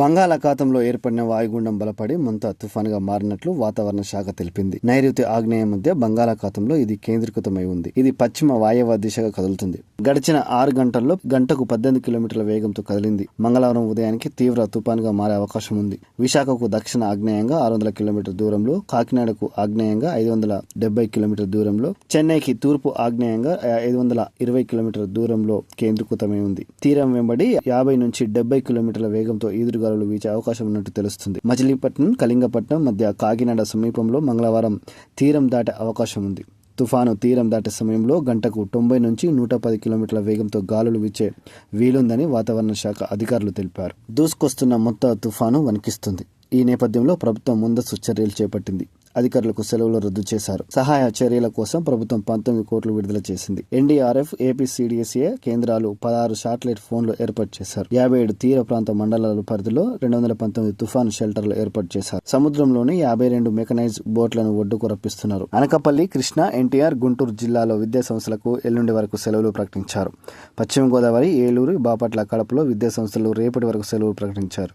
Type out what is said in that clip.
బంగాళాఖాతంలో ఏర్పడిన వాయుగుండం బలపడి ముంత తుఫానుగా మారినట్లు వాతావరణ శాఖ తెలిపింది. నైరుతి ఆగ్నేయ మధ్య బంగాళాఖాతంలో ఇది కేంద్రీకృతమై ఉంది. ఇది పశ్చిమ వాయవ్య దిశగా కదులుతుంది. గడిచిన ఆరు గంటల్లో గంటకు పద్దెనిమిది కిలోమీటర్ల వేగంతో కదిలింది. మంగళవారం ఉదయానికి తీవ్ర తుఫానుగా మారే అవకాశం ఉంది. విశాఖకు దక్షిణ ఆగ్నేయంగా ఆరు వందల కిలోమీటర్ దూరంలో కాకినాడకు ఆగ్నేయంగా ఐదు వందల డెబ్బై కిలోమీటర్ దూరంలో చెన్నైకి తూర్పు ఆగ్నేయంగా ఐదు వందల ఇరవై కిలోమీటర్ దూరంలో కేంద్రీకృతమై ఉంది. తీరం వెంబడి యాభై నుంచి డెబ్బై కిలోమీటర్ల వేగంతో ఈదురుగాలులు వీచే అవకాశం ఉన్నట్టు తెలుస్తుంది. మచిలీపట్నం కళింగపట్నం మధ్య కాకినాడ సమీపంలో మంగళవారం తీరం దాటే అవకాశం ఉంది. తుఫాను తీరం దాటే సమయంలో గంటకు తొంభై నుంచి నూట పది కిలోమీటర్ల వేగంతో గాలులు వీచే వీలుందని వాతావరణ శాఖ అధికారులు తెలిపారు. దూసుకొస్తున్న మొత్తం తుఫాను వణికిస్తుంది. ఈ నేపథ్యంలో ప్రభుత్వం ముందస్తు చర్యలు చేపట్టింది. అధికారులకు సెలవులు రద్దు చేశారు. సహాయ చర్యల కోసం ప్రభుత్వం పంతొమ్మిది కోట్లు విడుదల చేసింది. ఎన్డీఆర్ఎఫ్ ఏపీ సిడిఎస్ఏ కేంద్రాలు పదహారు శాటిలైట్ ఫోన్లు ఏర్పాటు చేశారు. యాభై ఏడు తీర ప్రాంత మండలాల పరిధిలో రెండు వందల పంతొమ్మిది తుఫాను షెల్టర్లు ఏర్పాటు చేశారు. సముద్రంలోని యాభై రెండు మెకనైజ్ బోట్లను ఒడ్డుకు రప్పిస్తున్నారు. అనకపల్లి కృష్ణ ఎన్టీఆర్ గుంటూరు జిల్లాలో విద్యా సంస్థలకు ఎల్లుండి వరకు సెలవులు ప్రకటించారు. పశ్చిమ గోదావరి ఏలూరు బాపట్ల కడపలో విద్యా సంస్థలు రేపటి వరకు సెలవులు ప్రకటించారు.